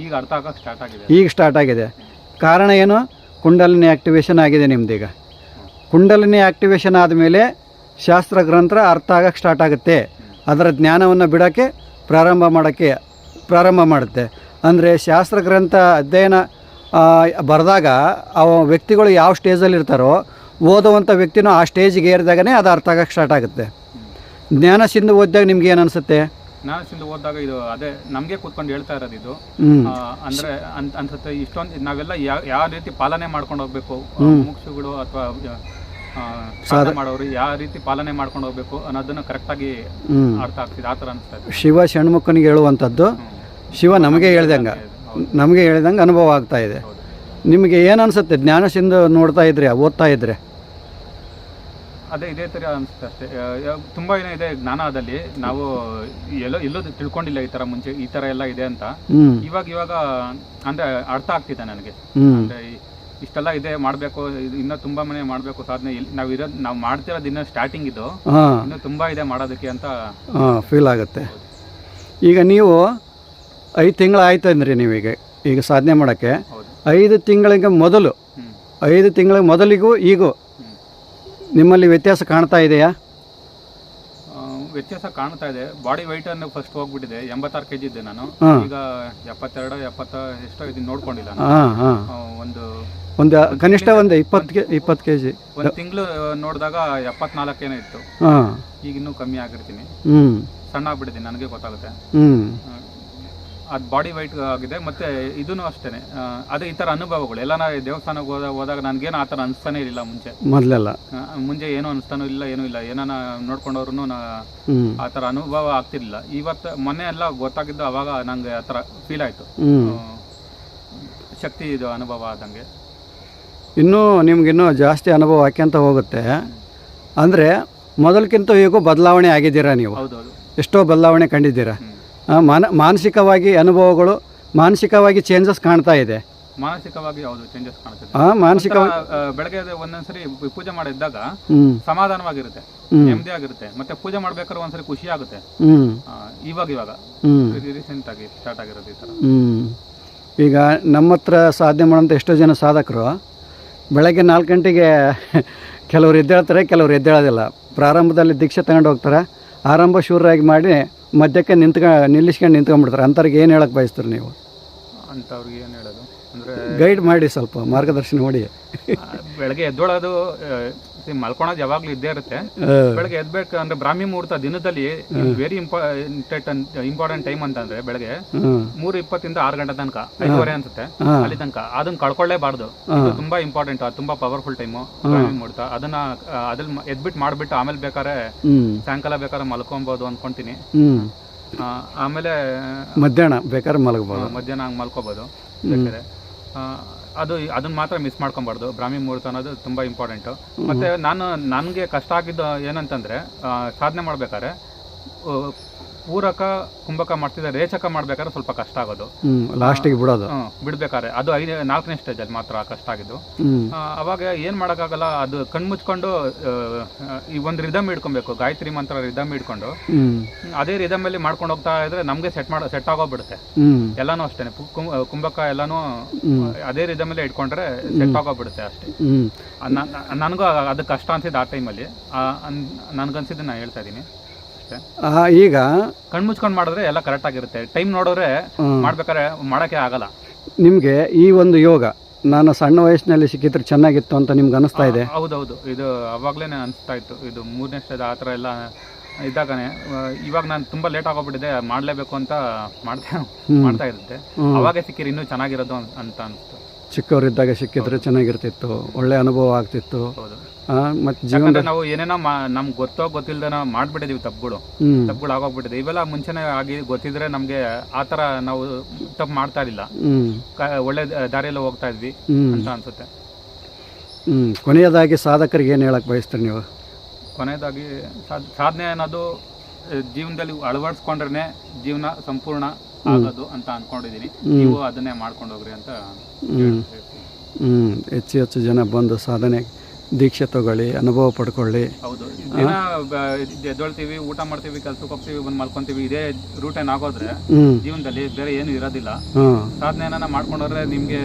ಈಗ ಅರ್ಥ ಆಗೋಕೆ ಸ್ಟಾರ್ಟ್ ಆಗಿದೆ. ಈಗ ಸ್ಟಾರ್ಟ್ ಆಗಿದೆ. ಕಾರಣ ಏನು? ಕುಂಡಲಿನಿ ಆ್ಯಕ್ಟಿವೇಶನ್ ಆಗಿದೆ ನಿಮ್ದೀಗ ಕುಂಡಲಿನಿ ಆ್ಯಕ್ಟಿವೇಶನ್ ಆದಮೇಲೆ ಶಾಸ್ತ್ರ ಗ್ರಂಥ ಅರ್ಥ ಆಗೋಕೆ ಸ್ಟಾರ್ಟ್ ಆಗುತ್ತೆ. ಅದರ ಜ್ಞಾನವನ್ನು ಬಿಡೋಕ್ಕೆ ಪ್ರಾರಂಭ ಮಾಡೋಕ್ಕೆ ಪ್ರಾರಂಭ ಮಾಡುತ್ತೆ. ಅಂದರೆ ಶಾಸ್ತ್ರ ಗ್ರಂಥ ಅಧ್ಯಯನ ಬರೆದಾಗ ಅವ ವ್ಯಕ್ತಿಗಳು ಯಾವ ಸ್ಟೇಜಲ್ಲಿ ಇರ್ತಾರೋ ಓದುವಂಥ ವ್ಯಕ್ತಿನೂ ಆ ಸ್ಟೇಜ್ಗೆ ಏರಿದಾಗನೇ ಅದು ಅರ್ಥ ಆಗಕ್ಕೆ ಸ್ಟಾರ್ಟ್ ಆಗುತ್ತೆ. ಜ್ಞಾನ ಸಿಂಧು ಓದಿದಾಗ ನಿಮ್ಗೆ ಏನು ಅನಿಸುತ್ತೆ? ನಾನು ಸಿಂಧು ಓದಿದಾಗ ಇದು ಅದೇ ನಮಗೆ ಕೂತ್ಕೊಂಡು ಹೇಳ್ತಾ ಇರೋದು ಇದು. ಅಂದರೆ ಆ, ಅಂದ್ರೆ ಅನ್- ಅನ್ಸುತ್ತೆ ಇಷ್ಟೊಂದು ನಾವೆಲ್ಲ ಯಾವ ಯಾವ ರೀತಿ ಪಾಲನೆ ಮಾಡ್ಕೊಂಡು ಹೋಗ್ಬೇಕು? ಮುಕ್ಷುಗಳು ಅಥವಾ ಸಾಧನೆ ಮಾಡೋರು ಯಾವ ರೀತಿ ಪಾಲನೆ ಮಾಡ್ಕೊಂಡು ಹೋಗ್ಬೇಕು ಅನ್ನೋದನ್ನ ಕರೆಕ್ಟಾಗಿ ಅರ್ಥ ಆಗ್ತಿದೆ ಆ ಥರ ಶಿವ ಷಣ್ಮುಖನಿಗೆ ಹೇಳುವಂಥದ್ದು ಶಿವ ನಮಗೆ ಹೇಳ್ದಂಗೆ. ನಮಗೆ ಹೇಳ್ದಂಗೆ ಅನುಭವ ಆಗ್ತಾ ಇದೆ. ನಿಮಗೆ ಏನು ಅನಿಸುತ್ತೆ ಜ್ಞಾನ ಸಿಂಧು ನೋಡ್ತಾ ಇದ್ರೆ ಓದ್ತಾ ಇದ್ರೆ? ಅದೇ ಇದೇ ತರ ಅನ್ಸುತ್ತೆ ಅಷ್ಟೇ. ತುಂಬ ಏನೋ ಇದೆ ಜ್ಞಾನದಲ್ಲಿ ನಾವು ಎಲ್ಲೋ ಎಲ್ಲೋ ತಿಳ್ಕೊಂಡಿಲ್ಲ ಈ ತರ ಮುಂಚೆ ಈ ತರ ಎಲ್ಲ ಇದೆ ಅಂತ. ಇವಾಗ ಇವಾಗ ಅಂದ್ರೆ ಅರ್ಥ ಆಗ್ತಿದೆ ನನಗೆ. ಅಂದರೆ ಇಷ್ಟೆಲ್ಲ ಇದೆ ಮಾಡಬೇಕು ಇನ್ನೂ ತುಂಬಾ ಮನೆ ಮಾಡಬೇಕು ಸಾಧನೆ ಇಲ್ಲಿ. ನಾವು ಇರೋದು ನಾವು ಮಾಡ್ತಿರೋದು ಇನ್ನೂ ಸ್ಟಾರ್ಟಿಂಗ್ ಇದು. ಹಾಂ. ಇನ್ನೂ ತುಂಬಾ ಇದೆ ಮಾಡೋದಕ್ಕೆ ಅಂತ ಹಾಂ ಫೀಲ್ ಆಗುತ್ತೆ. ಈಗ ನೀವು ಐದು ತಿಂಗಳು ಆಯ್ತು ಅಂದ್ರಿ ನೀವೀಗ ಈಗ ಸಾಧನೆ ಮಾಡೋಕ್ಕೆ. ಐದು ತಿಂಗಳಿಗೆ ಮೊದಲು ಐದು ತಿಂಗಳ ಮೊದಲಿಗೂ ಈಗೂ ನಿಮ್ಮಲ್ಲಿ ವ್ಯತ್ಯಾಸ ಕಾಣ್ತಾ ಇದೆಯಾ? ವ್ಯತ್ಯಾಸ ಕಾಣ್ತಾ ಇದೆ. ಬಾಡಿ ವೈಟ್ ಅನ್ನು ಫಸ್ಟ್ ಹೋಗ್ಬಿಟ್ಟಿದೆ. ಎಂಬತ್ತಾರು ಕೆಜಿ ಇದ್ದೆ ನಾನು. ಈಗ ಎಪ್ಪತ್ತೆರಡು ಎಪ್ಪತ್ತ ಎಷ್ಟೋ ಇದನ್ನ ನೋಡ್ಕೊಂಡಿಲ್ಲ ನಾನು. ಹಾಂ ಹಾಂ. ಆ, ಒಂದು ಒಂದು ಕನಿಷ್ಠ ಒಂದು ಇಪ್ಪತ್ತು ಕೆ ಇಪ್ಪತ್ತು ಕೆ ಜಿ ಒಂದು ತಿಂಗಳು ನೋಡಿದಾಗ ಎಪ್ಪತ್ನಾಲ್ಕೇನೋ ಇತ್ತು. ಹಾಂ. ಈಗ ಇನ್ನೂ ಕಮ್ಮಿ ಆಗಿರ್ತೀನಿ. ಹ್ಞೂ ಸಣ್ಣ ಆಗ್ಬಿಟ್ಟಿದ್ದೀನಿ. ನನಗೆ ಗೊತ್ತಾಗುತ್ತೆ. ಹ್ಞೂ ಅದು ಬಾಡಿ ವೈಟ್ ಆಗಿದೆ ಮತ್ತೆ ಇದೂ ಅಷ್ಟೇ ಅದೇ ಈ ಥರ ಅನುಭವಗಳು. ಎಲ್ಲ ದೇವಸ್ಥಾನಕ್ಕೆ ಹೋದಾಗ ಹೋದಾಗ ನನಗೇನು ಆ ಥರ ಅನಿಸ್ತಾನೆ ಇರಲಿಲ್ಲ ಮುಂಚೆ. ಮೊದಲೆಲ್ಲ. ಮುಂಚೆ ಏನೂ ಅನಿಸ್ತಾನೂ ಇಲ್ಲ ಏನೂ ಇಲ್ಲ. ಏನಾನ ನೋಡ್ಕೊಂಡವ್ರು ಆ ಥರ ಅನುಭವ ಆಗ್ತಿರ್ಲಿಲ್ಲ. ಇವತ್ತು ಮೊನ್ನೆ ಎಲ್ಲ ಗೊತ್ತಾಗಿದ್ದು ಅವಾಗ ನಂಗೆ ಆ ಥರ ಫೀಲ್ ಆಯಿತು. ಶಕ್ತಿ ಇದು ಅನುಭವ ಆದಂಗೆ. ಇನ್ನೂ ನಿಮಗಿನ್ನೂ ಜಾಸ್ತಿ ಅನುಭವ ಆಕ್ಯಂತ ಹೋಗುತ್ತೆ. ಅಂದರೆ ಮೊದಲಕ್ಕಿಂತ ಈಗೂ ಬದಲಾವಣೆ ಆಗಿದ್ದೀರಾ ನೀವು? ಹೌದೌದು. ಎಷ್ಟೋ ಬದಲಾವಣೆ ಕಂಡಿದ್ದೀರಾ? ಮಾನ ಮಾನಸಿಕವಾಗಿ ಅನುಭವಗಳು ಮಾನಸಿಕವಾಗಿ ಚೇಂಜಸ್ ಕಾಣ್ತಾ ಇದೆ. ಮಾನಸಿಕವಾಗಿ ಯಾವುದು ಚೇಂಜಸ್ ಕಾಣ್ತದೆ ಆ ಮಾನಸಿಕವಾಗಿ ಬೆಳಗ್ಗೆ ಒಂದೊಂದ್ಸರಿ ಪೂಜೆ ಮಾಡಿದ್ದಾಗ ಸಮಾಧಾನವಾಗಿರುತ್ತೆ. ನೆಮ್ಮದಿ ಆಗಿರುತ್ತೆ ಮತ್ತೆ ಪೂಜೆ ಮಾಡ್ಬೇಕಾದ್ರೆ ಒಂದ್ಸರಿ ಖುಷಿ ಆಗುತ್ತೆ. ಹ್ಞೂ ಆ, ಇವಾಗ ಇವಾಗ. ಹ್ಞೂ ರೀಸೆಂಟ್ ಆಗಿ ಸ್ಟಾರ್ಟ್ ಆಗಿರೋದು ಈ ತರ. ಈಗ ನಮ್ಮ ಹತ್ರ ಸಾಧನೆ ಮಾಡೋಂಥ ಎಷ್ಟೋ ಜನ ಸಾಧಕರು ಬೆಳಗ್ಗೆ ನಾಲ್ಕು ಗಂಟೆಗೆ ಕೆಲವರು ಎದ್ದೇಳ್ತಾರೆ ಕೆಲವರು ಎದ್ದೇಳೋದಿಲ್ಲ. ಪ್ರಾರಂಭದಲ್ಲಿ ದೀಕ್ಷೆ ತಗೊಂಡು ಹೋಗ್ತಾರೆ. ಆರಂಭ ಶೂರಾಗಿ ಮಾಡಿ ಮಧ್ಯಕ್ಕೆ ನಿಂತ್ಕ ನಿಲ್ಲಿಸ್ಕೊಂಡು ನಿಂತ್ಕೊಂಡ್ಬಿಡ್ತಾರೆ. ಅಂಥವ್ರಿಗೆ ಏನು ಹೇಳಕ್ಕೆ ಬಯಸ್ತಾರೆ ನೀವು? ಅಂಥವ್ರಿಗೆ ಏನು ಹೇಳೋದು? ಅಂದ್ರೆ ಗೈಡ್ ಮಾಡಿ ಸ್ವಲ್ಪ ಮಾರ್ಗದರ್ಶನ ಮಾಡಿ. ಬೆಳಗ್ಗೆ ಎದ್ದೊಳೋದು ಮಲ್ಕೊಳೋದು ಯಾವಾಗ್ಲೂ ಇದ್ದೇ ಇರುತ್ತೆ. ಬೆಳಗ್ಗೆ ಎದ್ಬೇಕು ಅಂದ್ರೆ ಬ್ರಾಹ್ಮಿ ಮುಹೂರ್ತ ದಿನದಲ್ಲಿ ವೆರಿ ಇಂಪಾರ್ಟೆಂಟ್ ಇಂಪಾರ್ಟೆಂಟ್ ಟೈಮ್ ಅಂತಂದ್ರೆ ಬೆಳಗ್ಗೆ ಮೂರು ಇಪ್ಪತ್ತಿಂದ ಆರು ಗಂಟೆ ತನಕ ಐದುವರೆ ಅನ್ಸುತ್ತೆ ಅಲ್ಲಿ ತನಕ. ಅದನ್ನ ಕಳ್ಕೊಳ್ಳೇಬಾರ್ದು. ತುಂಬಾ ಇಂಪಾರ್ಟೆಂಟ್ ತುಂಬಾ ಪವರ್ಫುಲ್ ಟೈಮ್ ಬ್ರಾಹ್ಮಿ ಮುಹೂರ್ತ. ಅದನ್ನ ಅದಲ್ ಅದ್ರಲ್ಲಿ ಎದ್ಬಿಟ್ಟು ಮಾಡ್ಬಿಟ್ಟು ಆಮೇಲೆ ಬೇಕಾದ್ರೆ ಸಾಯಂಕಾಲ ಬೇಕಾದ್ರೆ ಮಲ್ಕೊಬಹುದು ಅನ್ಕೊಂತೀನಿ. ಆಮೇಲೆ ಮಧ್ಯಾಹ್ನ ಬೇಕಾದ್ರೆ ಮಲಗಬಹುದು ಮಧ್ಯಾಹ್ನ ಹಂಗೆ ಮಲ್ಕೋಬಹುದು ಬೇಕಾದ್ರೆ ಆ, ಅದು ಅದನ್ನ ಮಾತ್ರ ಮಿಸ್ ಮಾಡ್ಕೊಬಾರ್ದು ಬ್ರಾಹ್ಮಿ ಮುಹೂರ್ತ ಅನ್ನೋದು ತುಂಬಾ ಇಂಪಾರ್ಟೆಂಟ್ ಮತ್ತೆ ನಾನು ನನಗೆ ಕಷ್ಟ ಆಗಿದ್ದು ಏನಂತಂದ್ರೆ ಸಾಧನೆ ಮಾಡ್ಬೇಕಾದ್ರೆ ಪೂರಕ ಕುಂಭಕ ಮಾಡ್ತಿದ್ರೆ ರೇಚಕ ಮಾಡ್ಬೇಕಾದ್ರೆ ಸ್ವಲ್ಪ ಕಷ್ಟ ಆಗೋದು. ಲಾಸ್ಟಿಗೆ ಬಿಡೋದು. ಬಿಡ್ಬೇಕಾದ್ರೆ. ಅದು ಐದು ನಾಲ್ಕನೇ ಸ್ಟೇಜಲ್ಲಿ ಮಾತ್ರ ಕಷ್ಟ ಆಗಿದ್ದು. ಅವಾಗ ಏನ್ ಮಾಡೋಕ್ಕಾಗಲ್ಲ ಅದು ಕಣ್ಮುಚ್ಕೊಂಡು ಈ ಒಂದು ರಿದಮ್ ಇಟ್ಕೊಬೇಕು. ಗಾಯತ್ರಿ ಮಂತ್ರ ರಿದಮ್ ಇಡ್ಕೊಂಡು ಅದೇ ರಿದಮ್ ಅಲ್ಲಿ ಮಾಡ್ಕೊಂಡು ಹೋಗ್ತಾ ಇದ್ರೆ ನಮಗೆ ಸೆಟ್ ಮಾಡ ಸೆಟ್ ಆಗೋಗ್ಬಿಡುತ್ತೆ. ಬಿಡುತ್ತೆ ಎಲ್ಲಾನು ಅಷ್ಟೇ ಕುಂಭಕ ಎಲ್ಲಾನು ಅದೇ ರಿದಮಲ್ಲೇ ಇಟ್ಕೊಂಡ್ರೆ ಸೆಟ್ ಆಗೋಗ್ಬಿಡುತ್ತೆ ಅಷ್ಟೇ. ನನಗೂ ಅದು ಕಷ್ಟ ಅನ್ಸಿದ್ದು ಆ ಟೈಮಲ್ಲಿ ನನಗನ್ಸಿದ್ದು ನಾನು ಹೇಳ್ತಾ ಇದ್ದೀನಿ. ಆ, ಈಗ ಕಣ್ಮುಚ್ಕೊಂಡು ಮಾಡಿದ್ರೆ ಎಲ್ಲ ಕರೆಕ್ಟ್ ಆಗಿರುತ್ತೆ. ಟೈಮ್ ನೋಡಿದ್ರೆ. ಮಾಡ್ಬೇಕಾದ್ರೆ ಮಾಡಕ್ಕೆ ಆಗಲ್ಲ. ನಿಮಗೆ ಈ ಒಂದು ಯೋಗ ನಾನು ಸಣ್ಣ ವಯಸ್ಸಿನಲ್ಲಿ ಸಿಕ್ಕಿದ್ರೆ ಚೆನ್ನಾಗಿತ್ತು ಅಂತ ನಿಮ್ಗೆ ಅನಿಸ್ತಾ ಇದೆ? ಹೌದೌದು. ಇದು ಅವಾಗಲೇ ಅನಿಸ್ತಾ ಇತ್ತು. ಇದು ಮೂರನೇ ಸ್ಟೇಜ್ ಆ ಥರ ಎಲ್ಲ ಇದ್ದಾಗನೇ ಆ, ಇವಾಗ ನಾನು ತುಂಬ ಲೇಟ್ ಆಗೋಗ್ಬಿಟ್ಟಿದೆ ಮಾಡಲೇಬೇಕು ಅಂತ ಮಾಡ್ತಾ ಮಾಡ್ತಾ ಇರುತ್ತೆ. ಅವಾಗೇ ಸಿಕ್ಕಿರಿ ಇನ್ನೂ ಚೆನ್ನಾಗಿರೋದು ಅಂತ ಅನಿಸ್ತು. ಚಿಕ್ಕವರಿದ್ದಾಗ ಸಿಕ್ಕಿದ್ರೆ ಚೆನ್ನಾಗಿರ್ತಿತ್ತು ಒಳ್ಳೆ ಅನುಭವ ಆಗ್ತಿತ್ತು. ಹೌದು. ಮತ್ತು ಜೀವನ ಯಾಕಂದ್ರೆ ನಾವು ಏನೇನೋ ಮಾ- ನಮ್ಗೆ ಗೊತ್ತೋ ಗೊತ್ತಿಲ್ದೇನೋ ಮಾಡ್ಬಿಟ್ಟಿದೀವಿ ತಪ್ಪುಗಳು. ತಪ್ಪುಗಳು ಆಗೋಗ್ಬಿಟ್ಟಿದೆ ಇವೆಲ್ಲ ಮುಂಚೆನೆ ಆಗಿ ಗೊತ್ತಿದ್ರೆ ನಮ್ಗೆ ಆ ಥರ ನಾವು ತಪ್ಪು ಮಾಡ್ತಾ ಇರಲಿಲ್ಲ. ಕ- ಒಳ್ಳೆ ದಾರಿಯಲ್ಲಿ ಹೋಗ್ತಾ ಇದ್ವಿ ಅಂತ ಅನ್ಸುತ್ತೆ. ಹ್ಮ್. ಕೊನೆಯದಾಗಿ ಸಾಧಕರಿಗೆ ಏನು ಹೇಳಕ್ ಬಯಸ್ತೀರಿ ನೀವು? ಕೊನೆಯದಾಗಿ ಸಾಧ್- ಸಾಧನೆ ಅನ್ನೋದು ಆ, ಜೀವನದಲ್ಲಿ ಅಳವಡಿಸ್ಕೊಂಡ್ರೆ ಜೀವನ ಸಂಪೂರ್ಣ ಆಗೋದು ಅಂತ ಅನ್ಕೊಂಡಿದೀನಿ ನೀವು ಅದನ್ನೇ ಮಾಡ್ಕೊಂಡು ಹೋಗ್ರಿ ಅಂತ ಹ್ಮ್. ಹ್ಮ್. ಹೆಚ್ಚು ಹೆಚ್ಚು ಜನ ಬಂದು ಸಾಧನೆ ದೀಕ್ಷೆ ತಗೊಳ್ಳಿ ಅನುಭವ ಪಡ್ಕೊಳ್ಳಿ. ಹೌದು. ದಿನ ಬ- ಎದ್ದೊಳ್ತೀವಿ ಊಟ ಮಾಡ್ತೀವಿ ಕೆಲ್ಸಕ್ಕೆ ಹೋಗ್ತೀವಿ ಬಂದು ಮಲ್ಕೊಂತೀವಿ ಇದೇ ರೂಟೇನ್ ಆಗೋದ್ರೆ ಹ್ಞೂ ಜೀವನದಲ್ಲಿ ಬೇರೆ ಏನು ಇರೋದಿಲ್ಲ. ಹಾಂ. ಸಾಧನೆಯನ್ನ ಮಾಡ್ಕೊಂಡ್ರೆ ನಿಮ್ಗೆ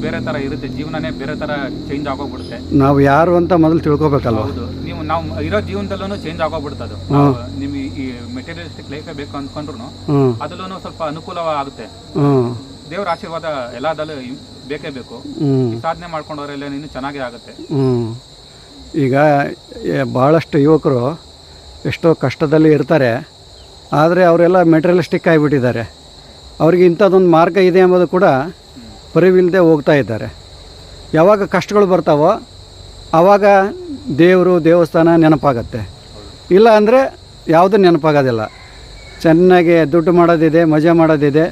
ಬೇರೆ ತರ ಇರುತ್ತೆ ಜೀವನನೇ ಬೇರೆ ತರ ಚೇಂಜ್ ಆಗೋಗ್ಬಿಡುತ್ತೆ. ನಾವು ಯಾರು ಅಂತ ಮೊದಲು ತಿಳ್ಕೊಬೇಕಲ್ವ? ಹೌದು. ನೀವು ನಾವು ಇರೋ ಜೀವನದಲ್ಲೂ ಚೇಂಜ್ ಆಗೋಗ್ಬಿಡುತ್ತೆ ಅದು. ನಾವು ನಿಮ್ಗೆ ಈ ಮೆಟೀರಿಯಲಿಸ್ಟಿಕ್ ಲೈಫೇ ಬೇಕು ಅಂದ್ಕೊಂಡ್ರು ಹ್ಞೂ ಅದರಲ್ಲೂ ಸ್ವಲ್ಪ ಅನುಕೂಲ ಆಗುತ್ತೆ ಹ್ಞೂ ದೇವರ ಆಶೀರ್ವಾದ ಎಲ್ಲದಲ್ಲೂ ಬೇಕೇ ಬೇಕು. ಸಾಧನೆ ಮಾಡ್ಕೊಂಡವರೆಲ್ಲ ಇನ್ನೂ ಚೆನ್ನಾಗೇ ಆಗುತ್ತೆ. ಹ್ಞೂ ಈಗ ಭಾಳಷ್ಟು ಯುವಕರು ಎಷ್ಟೋ ಕಷ್ಟದಲ್ಲಿ ಇರ್ತಾರೆ. ಆದರೆ ಅವರೆಲ್ಲ ಮೆಟೀರಿಯಲಿಸ್ಟಿಕ್ ಆಗಿಬಿಟ್ಟಿದ್ದಾರೆ. ಅವ್ರಿಗೆ ಇಂಥದ್ದೊಂದು ಮಾರ್ಗ ಇದೆ ಎಂಬುದು ಕೂಡ ಪರಿವಿಲ್ಲದೆ ಹೋಗ್ತಾ ಇದ್ದಾರೆ. ಯಾವಾಗ ಕಷ್ಟಗಳು ಬರ್ತಾವೋ ಆವಾಗ ದೇವರು ದೇವಸ್ಥಾನ ನೆನಪಾಗತ್ತೆ. ಇಲ್ಲ ಅಂದರೆ ಯಾವುದೂ ನೆನಪಾಗೋದಿಲ್ಲ. ಚೆನ್ನಾಗಿ ದುಡ್ಡು ಮಾಡೋದಿದೆ ಮಜಾ ಮಾಡೋದಿದೆ.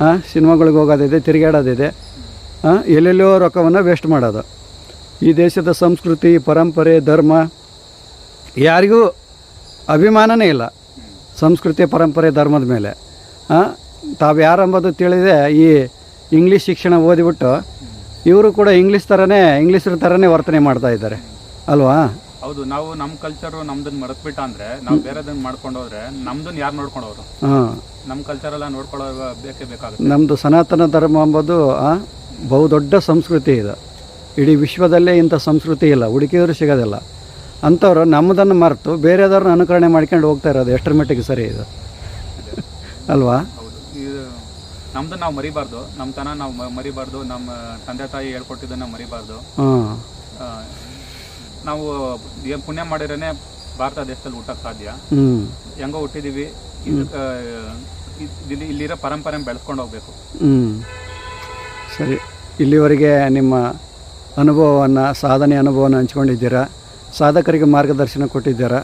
ಹಾಂ ಸಿನಿಮಾಗಳಿಗೆ ಹೋಗೋದಿದೆ, ತಿರುಗಾಡೋದಿದೆ. ಹಾಂ ಎಲ್ಲೆಲ್ಲೋ ರೊಕ್ಕವನ್ನು ವೇಸ್ಟ್ ಮಾಡೋದು. ಈ ದೇಶದ ಸಂಸ್ಕೃತಿ, ಪರಂಪರೆ, ಧರ್ಮ, ಯಾರಿಗೂ ಅಭಿಮಾನನೇ ಇಲ್ಲ. ಸಂಸ್ಕೃತಿ, ಪರಂಪರೆ, ಧರ್ಮದ ಮೇಲೆ. ಹಾಂ ತಾವು ಯಾರಂಬುದು ತಿಳಿದೆ ಈ ಇಂಗ್ಲೀಷ್ ಶಿಕ್ಷಣ ಓದಿಬಿಟ್ಟು, ಇವರು ಕೂಡ ಇಂಗ್ಲೀಷ್ ಥರನೇ ಇಂಗ್ಲೀಷರ ಥರನೇ ವರ್ತನೆ ಮಾಡ್ತಾ ಇದ್ದಾರೆ. ಅಲ್ವಾ? ಹೌದು ನಾವು ನಮ್ಮ ಕಲ್ಚರು ನಮ್ದನ್ನ ಮರೆತ್ಬಿಟ್ಟ ಅಂದ್ರೆ ನಾವು ಬೇರೆದನ್ನ ಮಾಡ್ಕೊಂಡು ಹೋದ್ರೆ ನಮ್ದನ್ನ ಯಾರು ನೋಡ್ಕೊಂಡವ್ರು? ಹಾಂ. ನಮ್ಮ ಕಲ್ಚರ್ ಎಲ್ಲ ನೋಡ್ಕೊಳ್ಳೋ ಬೇಕೇ ಬೇಕಾಗುತ್ತೆ. ನಮ್ಮದು ಸನಾತನ ಧರ್ಮ ಎಂಬುದು ಬಹು ಬಹುದೊಡ್ಡ ಸಂಸ್ಕೃತಿ ಇದು. ಇಡೀ ವಿಶ್ವದಲ್ಲೇ ಇಂಥ ಸಂಸ್ಕೃತಿ ಇಲ್ಲ ಹುಡುಕಿದ್ರು ಸಿಗೋದಿಲ್ಲ. ಅಂಥವ್ರು ನಮ್ಮದನ್ನು ಮರೆತು ಬೇರೆದವ್ರನ್ನ ಅನುಕರಣೆ ಮಾಡ್ಕೊಂಡು ಹೋಗ್ತಾ ಇರೋದು ಎಷ್ಟರ ಮಟ್ಟಿಗೆ ಸರಿ ಇದು. ಅಲ್ವಾ? ಹೌದು ಇದು ನಮ್ದನ್ನ ನಾವು ಮರಿಬಾರ್ದು ನಮ್ಮ ತನ ನಾವು ಮರಿಬಾರ್ದು ನಮ್ಮ ತಂದೆ ತಾಯಿ ಹೇಳ್ಕೊಟ್ಟಿದ್ದನ್ನ ಮರಿಬಾರ್ದು. ಹಾಂ. ಆ, ನಾವು ಏನು ಪುಣ್ಯ ಮಾಡಿರೇನೆ ಭಾರತ ದೇಶದಲ್ಲಿ ಹುಟ್ಟಕ್ ಸಾಧ್ಯ. ಹೆಂಗೋ ಹುಟ್ಟಿದೀವಿ. ಇದಕ್ಕೆ ಇಲ್ಲಿ ಇಲ್ಲಿರೋ ಪರಂಪರೆ ಬೆಳೆಸ್ಕೊಂಡು ಹೋಗ್ಬೇಕು. ಹ್ಞೂ ಸರಿ. ಇಲ್ಲಿವರೆಗೆ ನಿಮ್ಮ ಅನುಭವವನ್ನು ಸಾಧನೆ ಅನುಭವನ ಹಂಚ್ಕೊಂಡಿದ್ದೀರಾ? ಸಾಧಕರಿಗೆ ಮಾರ್ಗದರ್ಶನ ಕೊಟ್ಟಿದ್ದೀರಾ?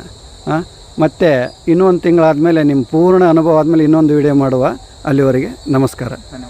ಹಾಂ ಮತ್ತು ಇನ್ನೊಂದು ತಿಂಗಳಾದಮೇಲೆ ನಿಮ್ಮ ಪೂರ್ಣ ಅನುಭವ ಆದಮೇಲೆ ಇನ್ನೊಂದು ವಿಡಿಯೋ ಮಾಡುವ ಅಲ್ಲಿವರೆಗೆ. ನಮಸ್ಕಾರ. ಧನ್ಯವಾದ.